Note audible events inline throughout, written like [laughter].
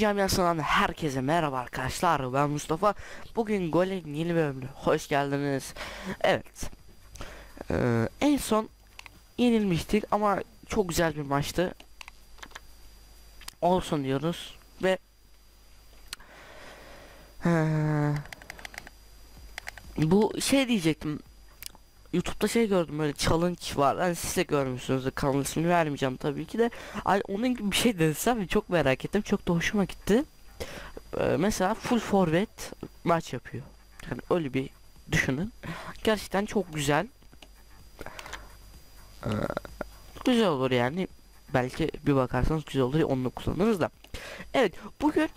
camiasından herkese merhaba arkadaşlar. Ben Mustafa. Bugün Gol'ün yeni bölümüne hoş geldiniz. Evet. Ee, En son yenilmiştik ama çok güzel bir maçtı. Olsun diyoruz ve Ee, Bu şey diyecektim YouTube'da şey gördüm böyle challenge var. Hani siz de görmüşsünüzdür. Kanal ismini vermeyeceğim tabii ki de. Ay onun gibi bir şey desem çok merak ettim. Çok da hoşuma gitti. Ee, mesela full forvet maç yapıyor. Yani öyle bir düşünün. Gerçekten çok güzel. Ee, güzel olur yani. Belki bir bakarsanız güzel olur. Onu kullanırız da. Evet bugün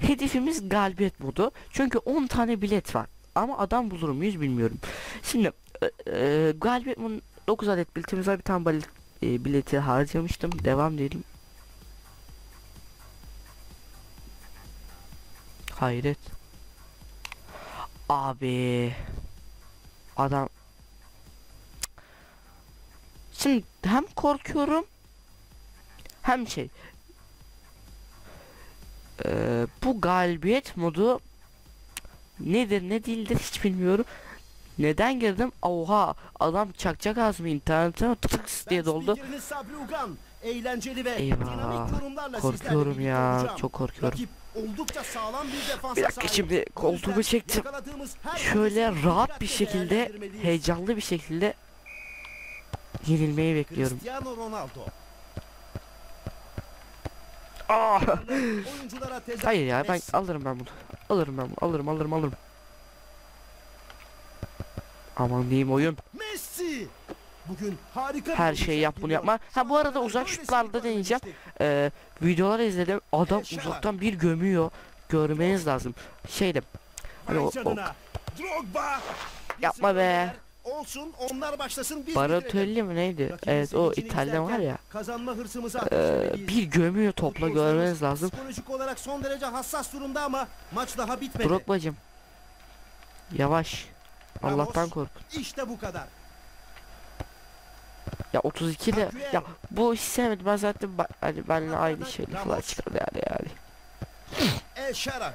hedefimiz galibiyet modu. Çünkü 10 tane bilet var. Ama adam bulur muyuz bilmiyorum. Şimdi e, e, bunun 9 adet biletimiz var. Bir tane balet, e, bileti harcamıştım. Devam diyelim. Hayret. Abi. Adam. Şimdi hem korkuyorum hem şey. Ee, bu galibiyet modu nedir ne değildir hiç bilmiyorum. Neden girdim? Oha adam çakacak az mı internete tıks diye doldu. Eğlenceli ve Eyvah, Korkuyorum ya çok korkuyorum. Oldukça sağlam bir defansa Bir dakika şimdi koltuğumu çektim. Şöyle rahat bir şekilde heyecanlı bir şekilde yenilmeyi bekliyorum. Cristiano Ronaldo. Aa! Oyunculara tezahür Hayır ya ben alırım ben bunu. Alırım ben bunu. Alırım alırım alırım. Aman diyeyim oyun. Messi. Bugün harika Her şeyi yap bunu yapma. Ha bu arada uzak şutlarda deneyeceğim. Ee, videoları izledim. Adam uzaktan bir gömüyor. Görmeniz lazım. Şeyde Hani o-. Yapma be. Olsun onlar başlasın biz. Baratelli mi neydi? Evet o İtalyan var ya. Kazanma hırsımızı Ee, bir gömüyor topla görmeniz lazım. Psikolojik olarak son derece hassas durumda ama maç daha bitmedi. Drogba'cım. Yavaş. Allah'tan kork. İşte bu kadar. Ya 32 de Aguero. ya bu hiç sevmedim ben zaten hani benimle aynı şeyi falan çıkardı yani yani. El Şarabi.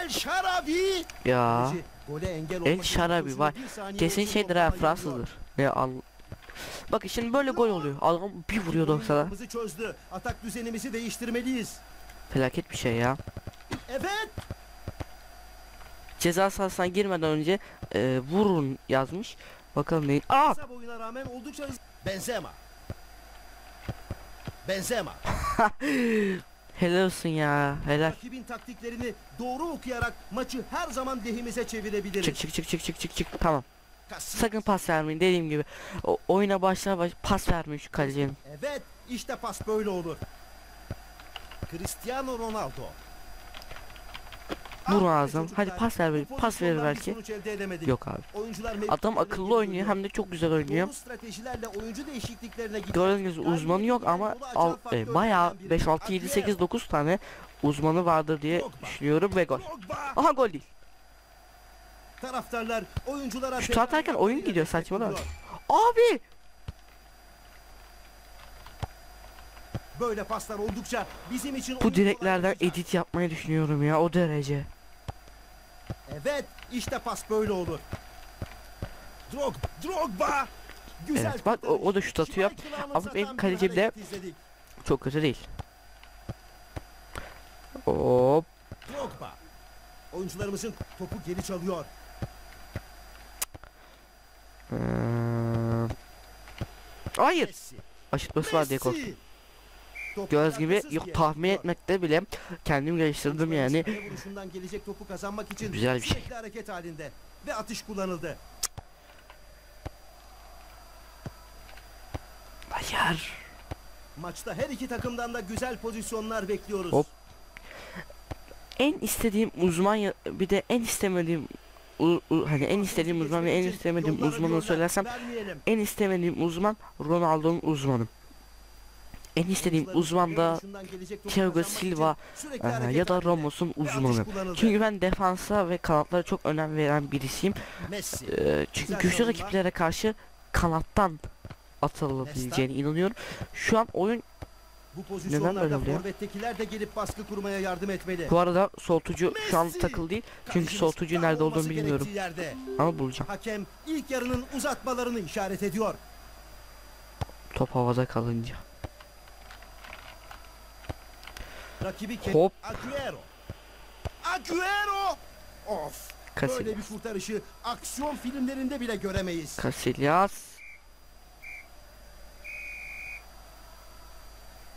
El Şarabi. Ya El Şarabi var. kesin şeydir ha Fransızdır. Ne al. Bakın şimdi böyle gol oluyor. Adam bir vuruyor 90'a. Oyunumuzu çözdü. Atak düzenimizi değiştirmeliyiz. Felaket bir şey ya. Evet. Ceza sahasına girmeden önce e, vurun yazmış. Bakalım neyin. Aa! Boyuna rağmen oldukça. Benzema. Benzema. [laughs] Helal olsun ya. Helal. Rakibin taktiklerini doğru okuyarak maçı her zaman lehimize çevirebiliriz. Çık çık çık çık çık çık çık. Tamam. Casillas. Sakın pas vermeyin dediğim gibi. O, oyuna başlar baş pas vermeyin şu kalecinin. Evet, işte pas böyle olur. Cristiano Ronaldo. Vur ağzım. Hadi pas ver. bu Pas verir bir belki. Yok abi. Adam akıllı oynuyor hem de çok güzel oynuyor. Gördüğünüz uzmanı yok ama al, e, bayağı 5 6 7 8 9 tane uzmanı vardır diye düşünüyorum ve gol. Aha gol değil. Taraftarlar oyunculara Şut atarken oyun gidiyor, saçmalama. Abi! Böyle paslar oldukça bizim için Bu direklerden edit yapmayı düşünüyorum ya o derece. Evet, işte pas böyle olur. Drog, Drogba. Güzel Evet, bak, o- o da şut atıyor. Ama benim kalecim de-. Çok kötü değil. Hop. Drogba. Oyuncularımızın topu geri çalıyor. Hayır. Messi. Aşıtması var diye korktum. Göz gibi alakasız yok tahmin etmekte bile kendim geliştirdim yani. Gelecek topu kazanmak için Güzel bir şey. hareket halinde ve atış kullanıldı. Hayır. Maçta her iki takımdan da güzel pozisyonlar bekliyoruz. Hop. En istediğim uzman ya bir de en istemediğim u- u- hani en istediğim uzman ve en istemediğim uzmanı söylersem en istemediğim uzman Ronaldo'nun uzmanı. En istediğim uzman da Thiago Silva e, ya da Ramos'un uzmanı. Çünkü ben defansa ve kanatlara çok önem veren birisiyim. Messi. Çünkü güçlü rakiplere karşı kanattan atılabileceğine inanıyorum. Şu an oyun Bu pozisyonlarda forvettekiler de gelip baskı kurmaya yardım etmeli. Bu arada soğutucu şu an Messi! takılı değil. Çünkü tam nerede olduğunu bilmiyorum. Yerde. Ama bulacağım. Hakem ilk yarının uzatmalarını işaret ediyor. Top havada kalınca. Rakibi Hop. Agüero. Agüero! Of! Böyle Casillas. bir kurtarışı aksiyon filmlerinde bile göremeyiz. Casillas.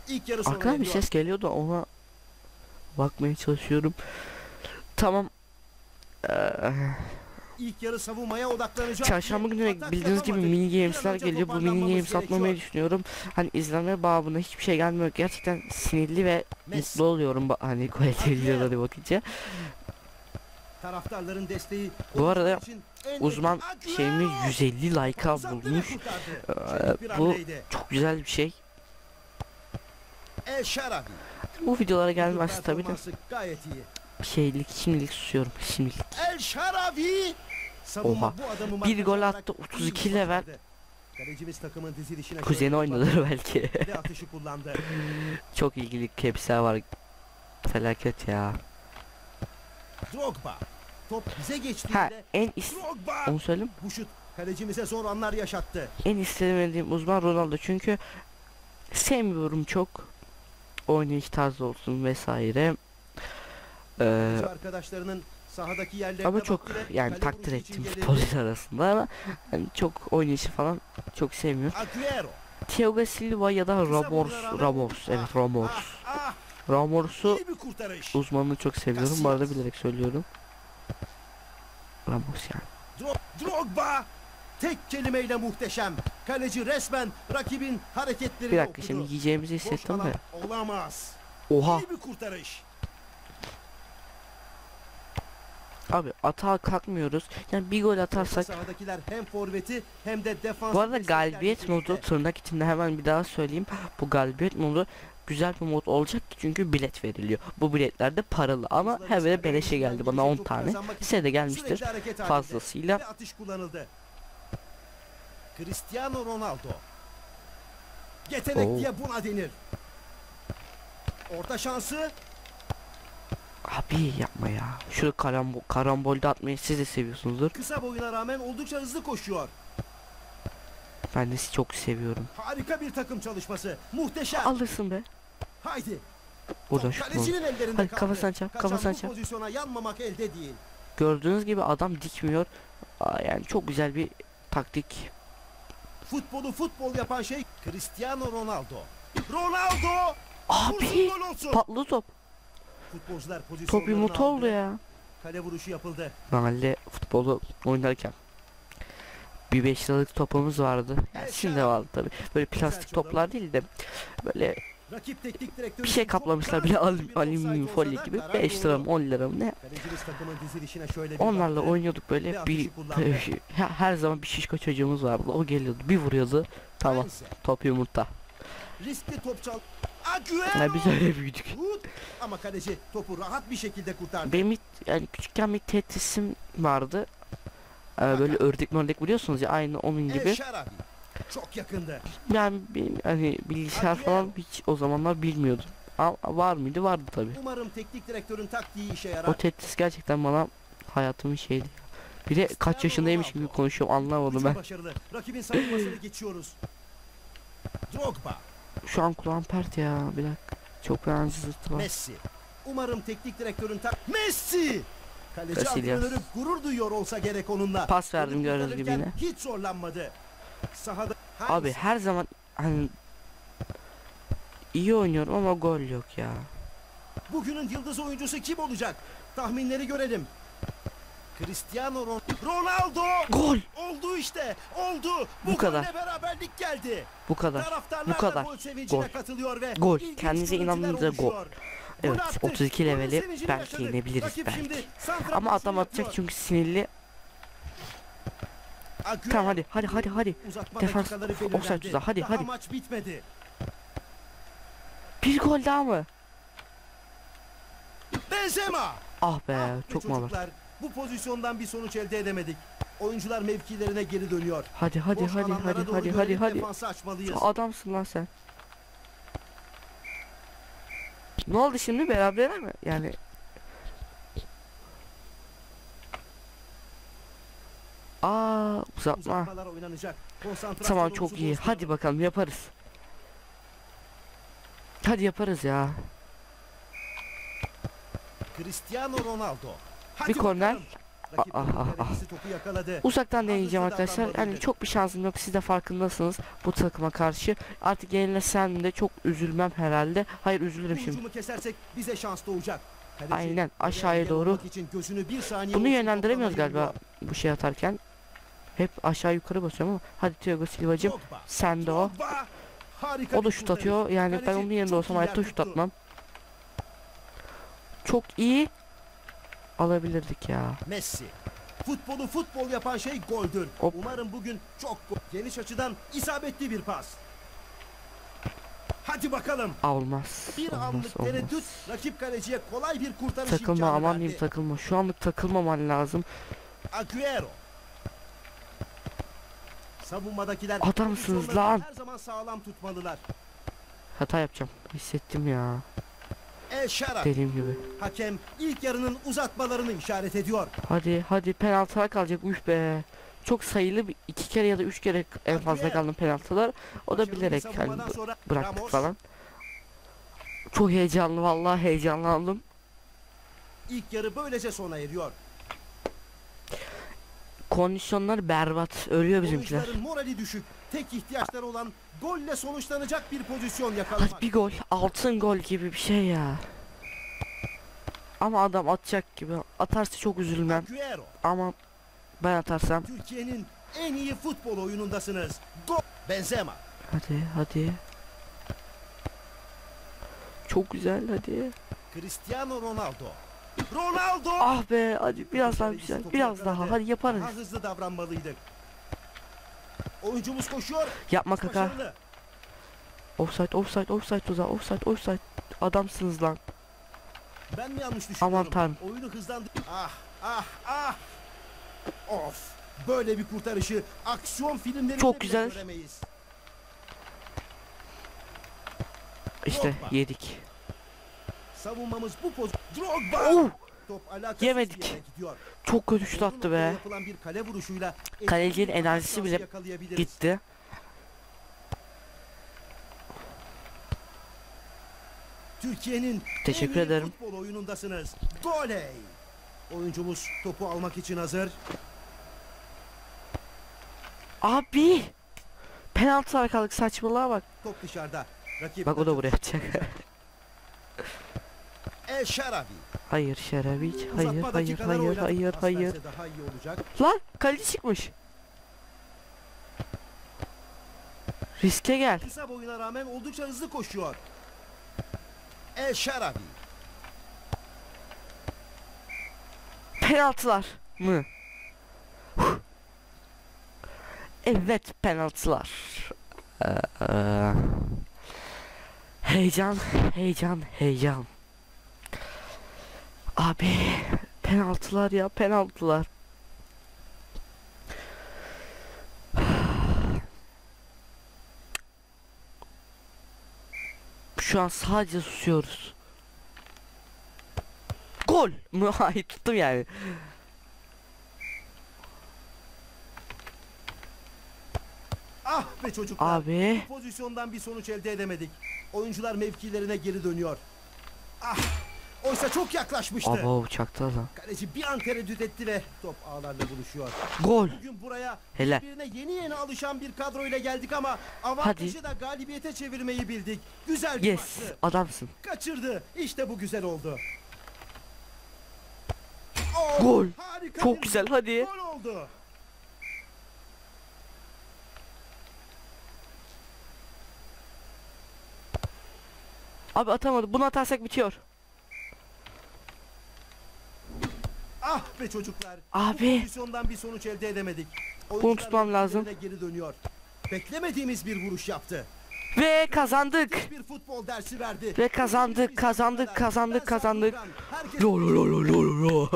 İlk yarı Arkadan bir ses geliyor da ona bakmaya çalışıyorum. Tamam. Ee, İlk yarı savunmaya odaklanacak. Çarşamba günü Atak bildiğiniz gibi mini games'ler geliyor. Bu mini games atmamayı düşünüyorum. Hani izleme babına hiçbir şey gelmiyor. Gerçekten sinirli ve Messi. mutlu oluyorum hani kaliteli Agüero. videolara bakınca. Taraftarların desteği Bu arada Uzman şeyimi 150 like'a bulmuş. Ee, bu çok güzel bir şey. Bu videolara gelmez Bugün tabi de Gayet iyi. Şeylik şimdilik susuyorum şimdilik. El. Savunma Oha. Bir gol attı, iyi 32 bir level. Kalecimiz takımın dizilişine Kuzeni oynadılar belki. [laughs] çok ilgili kepsler var. Felaket ya. Drogba. Top bize Ha geçtiğinde en is Drogba. onu söyleyeyim. Bu şut kalecimize zor anlar yaşattı. En istemediğim uzman Ronaldo çünkü sevmiyorum çok oynayış tarzı olsun vesaire. Ee, arkadaşlarının sahadaki yerlerine ama çok yani takdir gerildi. futbolcular arasında ama hani çok oynayışı falan çok sevmiyorum. Thiago Silva ya da Ramos, Ramos, evet Ah, Ramos. Ah, ah, Ramos'u uzmanını çok seviyorum. Bu arada bilerek söylüyorum. Ramos yani. Dro- Drogba. Tek kelimeyle muhteşem. Kaleci resmen rakibin hareketlerini Bir dakika okudu. şimdi yiyeceğimizi hissettim de. Olamaz. Oha İyi bir kurtarış. Abi atağa kalkmıyoruz. Yani bir gol atarsak sahadakiler hem forveti hem de defans. Bu arada galibiyet modu tırnak içinde hemen bir daha söyleyeyim. Bu galibiyet modu güzel bir mod olacak ki çünkü bilet veriliyor. Bu biletler de paralı ama biri beleşe geldi bana 10 tane. Size de gelmiştir fazlasıyla. Atış kullanıldı. Cristiano Ronaldo. Yetenek Oo. diye buna denir. Orta şansı Abi yapma ya. Şu karambol, karambolde atmayı siz de seviyorsunuzdur. kısa boyuna rağmen oldukça hızlı koşuyor. Ben de sizi çok seviyorum. Harika bir takım çalışması. Muhteşem. Alırsın be. Haydi. Burada ellerinde Hadi Kaçan kafasına bu çarp. pozisyona yanmamak elde değil. Gördüğünüz gibi adam dikmiyor. Aa, yani çok güzel bir taktik. Futbolu futbol yapan şey Cristiano Ronaldo. Ronaldo! Abi patlı top. Futbolcular Top yumurta oldu ya. Kale vuruşu yapıldı. Mahalle futbolu oynarken bir 5 liralık topumuz vardı. Yani şimdi vardı tabi. Böyle plastik toplar değil de böyle Rakip teknik direktörü bir şey kaplamışlar bile alüminyum folyo gibi karar 5 lira mı 10 lira mı ne? Onlarla oynuyorduk böyle bir her, zaman bir şişko çocuğumuz vardı. O geliyordu bir vuruyordu. Tamam top yumurta. Riskli top çal. Yani biz öyle büyüdük. Ama kaleci topu rahat bir şekilde kurtardı. Benim hiç- yani küçükken bir tetrisim vardı. Ee, böyle ördek mördek biliyorsunuz ya aynı onun gibi. Şarabi. Çok yakındı. Yani benim hani bilgisayar falan hiç o zamanlar bilmiyordum. Ama var mıydı? Vardı tabi. Umarım teknik direktörün taktiği işe yarar. O Tetris gerçekten bana hayatımın şeydi. Bir de kaç yaşındaymış gibi konuşuyorum anlamadım ben. başarılı. Rakibin savunmasını [coughs] geçiyoruz. Drogba, Şu an kulağım pert ya bir dakika. Çok fena zırtı var. Messi. Umarım teknik direktörün tak... Messi! Kaleci Casillas. antrenörü gurur duyuyor olsa gerek onunla. Pas verdim gördüğünüz gibi yine. Hiç zorlanmadı. Sahada... Abi her zaman hani iyi oynuyorum ama gol yok ya. Bugünün yıldız oyuncusu kim olacak? Tahminleri görelim. Cristiano Ron Ronaldo! Gol! Oldu işte. Oldu. Bu, Bu kadar. beraberlik geldi. Bu kadar. Bu kadar. da gol katılıyor ve Gol. Kendinize inandığınızda gol. Evet attı. 32 Golün leveli belki yenebiliriz belki. Ama adam atacak çünkü sinirli. Tamam hadi hadi hadi hadi. Defans- offside tuzağı, hadi, hadi. maç bitmedi. Bir gol daha mı? Benzema. Ah be Ah be çok mal. Bu pozisyondan bir sonuç elde edemedik. Oyuncular mevkilerine geri dönüyor. Hadi hadi Boş hadi hadi hadi hadi hadi. açmalıyız. Adamsın lan sen. Ne oldu şimdi beraber mi? Yani Aa uzatma. Tamam çok iyi. Hadi bakalım yaparız. Hadi yaparız ya. Cristiano Ronaldo. Bir korner. Ah, ah, ah. Uzaktan deneyeceğim arkadaşlar. Yani çok bir şansım yok. Siz de farkındasınız bu takıma karşı. Artık yenilesem de çok üzülmem herhalde. Hayır üzülürüm şimdi. kesersek bize şans doğacak. Aynen aşağıya doğru. Bunu yönlendiremiyoruz galiba bu şey atarken. Hep aşağı yukarı basıyorum ama hadi Thiago Silva'cım sen de o. O da şut atıyor. Yani ben onun yerinde olsam hayatta şut atmam. Çok iyi alabilirdik ya. Messi. Futbolu futbol yapan şey goldür. Hop. Umarım bugün çok. Geniş açıdan isabetli bir pas. Hadi bakalım. Olmaz. Bir olmaz, anlık olmaz. tereddüt rakip kaleciye kolay bir kurtarış Takılma aman verdi. diyeyim takılma. Şu anlık takılmaman lazım. Agüero. Savunmadakiler Adamsınız lan. Her zaman sağlam tutmalılar. Hata yapacağım. Hissettim ya. El. Dediğim gibi. Hakem ilk yarının uzatmalarını işaret ediyor. Hadi hadi penaltılar kalacak. Üf be. Çok sayılı bir iki kere ya da üç kere en fazla kaldı penaltılar. O da Başarılı bilerek hani savunmadan sonra bıraktık Ramos falan. Çok heyecanlı vallahi heyecanlandım. ilk yarı böylece sona eriyor. Kondisyonlar berbat. Ölüyor bizimkiler. Oyuncuların morali düşük. Tek ihtiyaçları olan golle sonuçlanacak bir pozisyon Hadi yakalamak. bir gol. Altın gol gibi bir şey ya. Ama adam atacak gibi. Atarsa çok üzülmem. Ama ben atarsam. Türkiye'nin en iyi futbol oyunundasınız. Gol. Benzema. Hadi hadi. Çok güzel hadi. Cristiano Ronaldo. Ronaldo. Ah be hadi biraz daha güzel. Biraz daha. Hadi yaparız. Daha hızlı davranmalıydık. Oyuncumuz koşuyor. Yapma kaka. Başarılı. Offside offside offside tuzağı offside offside. Adamsınız lan. Ben mi yanlış düşünüyorum? Aman tanrım. Oyunu hızlandı. Ah ah ah. Of. Böyle bir kurtarışı aksiyon filmlerinde Çok güzel. göremeyiz. İşte Drogba. yedik. Savunmamız bu poz. Drogba. Oh! Yemedik. Çok kötü şut attı be. Kalecinin enerjisi bile. Gitti. Türkiye'nin Teşekkür ederim. futbol oyunundasınız. Goley. Oyuncumuz topu almak için hazır. Abi. Penaltı arkalık saçmalığa bak. Top dışarıda. Rakip Bak o da buraya atacak. [laughs] El Şarabi. hayır Şerabiç. Hayır hayır hayır hayır hayır. daha iyi olacak. Lan kaleci çıkmış. Riske gel. Kısa boyuna rağmen oldukça hızlı koşuyor. El Şarabi. Penaltılar mı? Evet penaltılar. Ee, heyecan, heyecan, heyecan. Abi penaltılar ya penaltılar. [sighs] Şu an sadece susuyoruz. Gol? [laughs] Hayır tuttum yani. Ah be çocuklar. Abi. Pozisyondan bir sonuç elde edemedik. Oyuncular mevkilerine geri dönüyor. Ah! Oysa çok yaklaşmıştı. Aba uçakta lan. Kaleci bir an tereddüt etti ve top ağlarla buluşuyor. Gol. Bugün buraya Helal. birbirine yeni yeni alışan bir kadroyla geldik ama avantajı da galibiyete çevirmeyi bildik. Güzel bir Yes. maçtı. Adamsın. Kaçırdı. İşte bu güzel oldu. Oh, Gol. harika Çok güzel hadi. Gol oldu. Abi atamadı. Bunu atarsak bitiyor. Be çocuklar. Abi. Bu pozisyondan bir sonuç elde edemedik. Bunu tutmam lazım. Geri dönüyor. Beklemediğimiz bir vuruş yaptı. Ve kazandık. Bir futbol dersi verdi. Ve kazandık, kazandık, kazandık, kazandık. Sami Ülkan. Herkes Lo lo lo lo lo lo lo.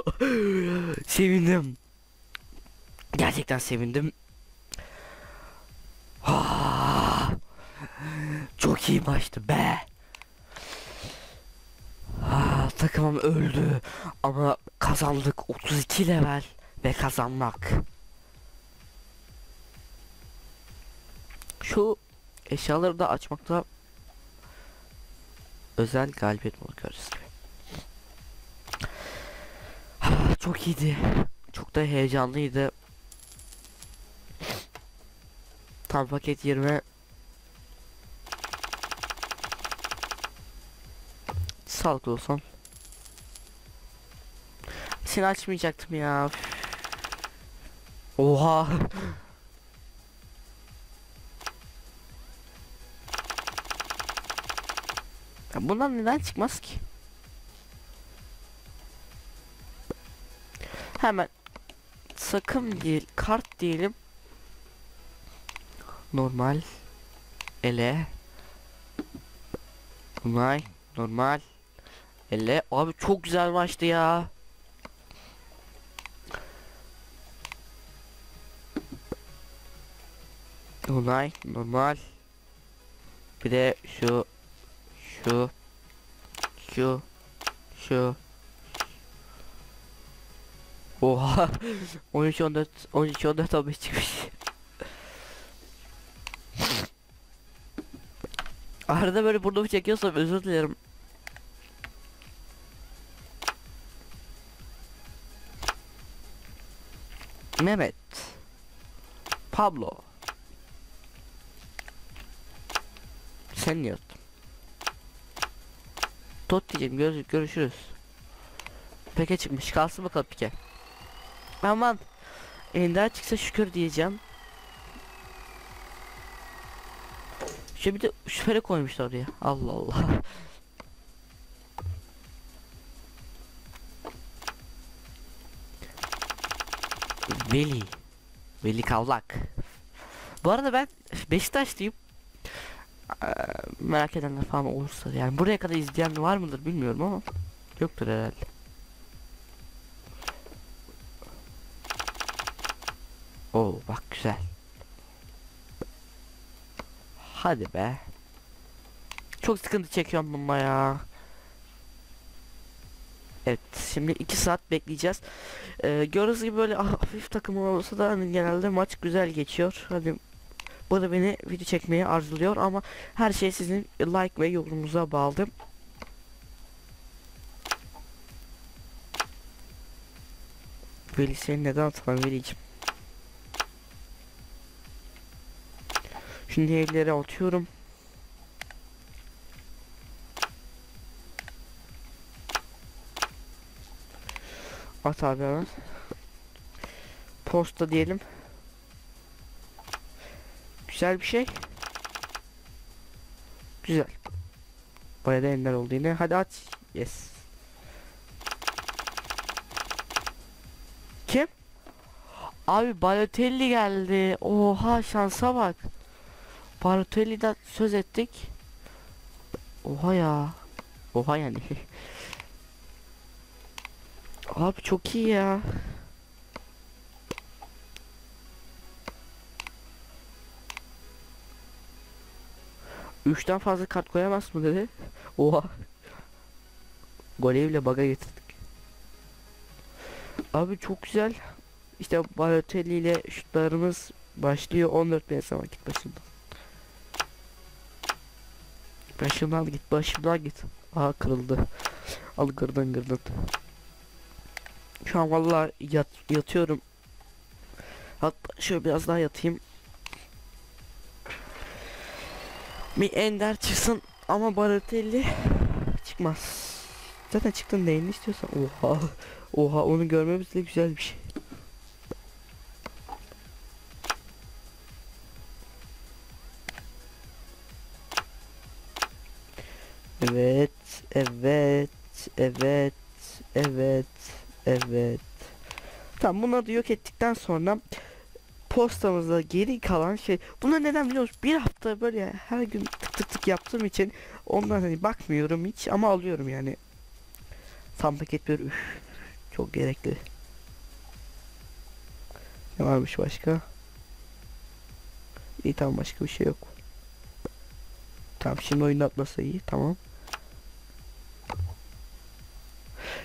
Sevindim. Gerçekten sevindim. Ah, Çok iyi maçtı be. Takımım öldü ama kazandık 32 level ve kazanmak. Şu eşyaları da açmakta özel galibiyet modu görürüz gibi. Çok iyiydi. Çok da heyecanlıydı. Tam paket 20 Sağlıklı olsun. Seni açmayacaktım ya. Oha. Ya bundan neden çıkmaz ki? Hemen sakın değil kart diyelim. Normal ele Normal normal ele abi çok güzel maçtı ya. Normal normal. Bir de şu şu şu şu. Oha! 13 14 13 14 15 çıkmış. [laughs] Arada böyle burnumu çekiyorsam özür dilerim. Mehmet. Pablo Sen yat Tot diyeceğim gör görüşürüz. Peke çıkmış kalsın bakalım pike. Aman Ender çıksa şükür diyeceğim. Şu bir de şüpheli koymuşlar oraya. Allah Allah. Veli. Veli Kavlak. Bu arada ben Beşiktaşlıyım Merak edenler falan olursa yani. Buraya kadar izleyen var mıdır bilmiyorum ama Yoktur herhalde. Oo bak güzel. Hadi be. Çok sıkıntı çekiyorum bununla ya. Evet şimdi 2 saat bekleyeceğiz. Ee, Gördüğünüz gibi böyle hafif takım olsa da hani genelde maç güzel geçiyor. Hadi Bu da beni video çekmeye arzuluyor ama her şey sizin like ve yorumunuza bağlı Veli seni neden atalım Veli'cim Şimdi evlere atıyorum At abi hemen. Posta diyelim. Güzel bir şey. Güzel. Bayağı da ender oldu yine. Hadi aç. Yes. Kim? Abi Balotelli geldi. Oha şansa bak. Balotelli'den söz ettik. Oha ya. Oha yani. [laughs] Abi çok iyi ya. Üçten fazla kart koyamaz mı dedi. Oha. Golevle baga getirdik. Abi çok güzel. İşte Balotelli ile şutlarımız başlıyor 14 bin vakit başında. Başımdan git, başımdan git. Aha kırıldı. Al gırdın gırdın. Şu an vallahi yat, yatıyorum. Hatta şöyle biraz daha yatayım. Bir ender çıksın ama Baratelli çıkmaz. Zaten çıktın neyini istiyorsan. Oha. Oha onu görmemiz de güzel bir şey. Evet, evet, evet, evet, evet. Tamam bunları da yok ettikten sonra postamızda geri kalan şey bunu neden biliyor musun? Bir hafta böyle her gün tık tık tık yaptığım için ondan hani bakmıyorum hiç ama alıyorum yani. Tam paket bir üf, çok gerekli. Ne varmış başka? İyi tamam başka bir şey yok. Tamam şimdi oyunu atmasa iyi tamam.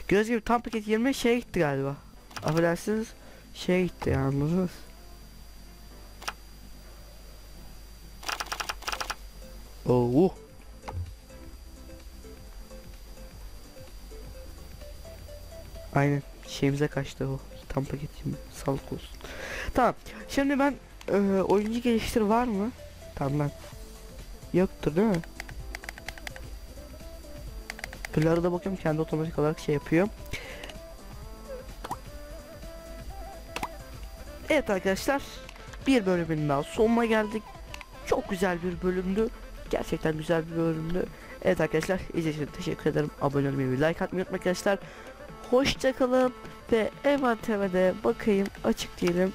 Göz gibi tam paket 20 şeye gitti galiba. Affedersiniz şeye gitti anladınız. Oo. Aynen şeyimize kaçtı o. Tam paket 20. Sağlık olsun. Tamam. Şimdi ben e, oyuncu geliştir var mı? Tamam ben. Yoktur değil mi? Böyle arada bakıyorum kendi otomatik olarak şey yapıyor. Evet arkadaşlar bir bölümün daha sonuna geldik. Çok güzel bir bölümdü. Gerçekten güzel bir bölümdü. Evet arkadaşlar izlediğiniz için teşekkür ederim. Abone olmayı ve like atmayı unutmayın arkadaşlar. Hoşçakalın ve envanterime bakayım açık diyelim.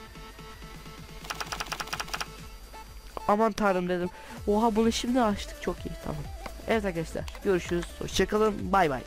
Aman tanrım dedim. Oha bunu şimdi açtık çok iyi tamam. Evet arkadaşlar görüşürüz. Hoşçakalın bay bay.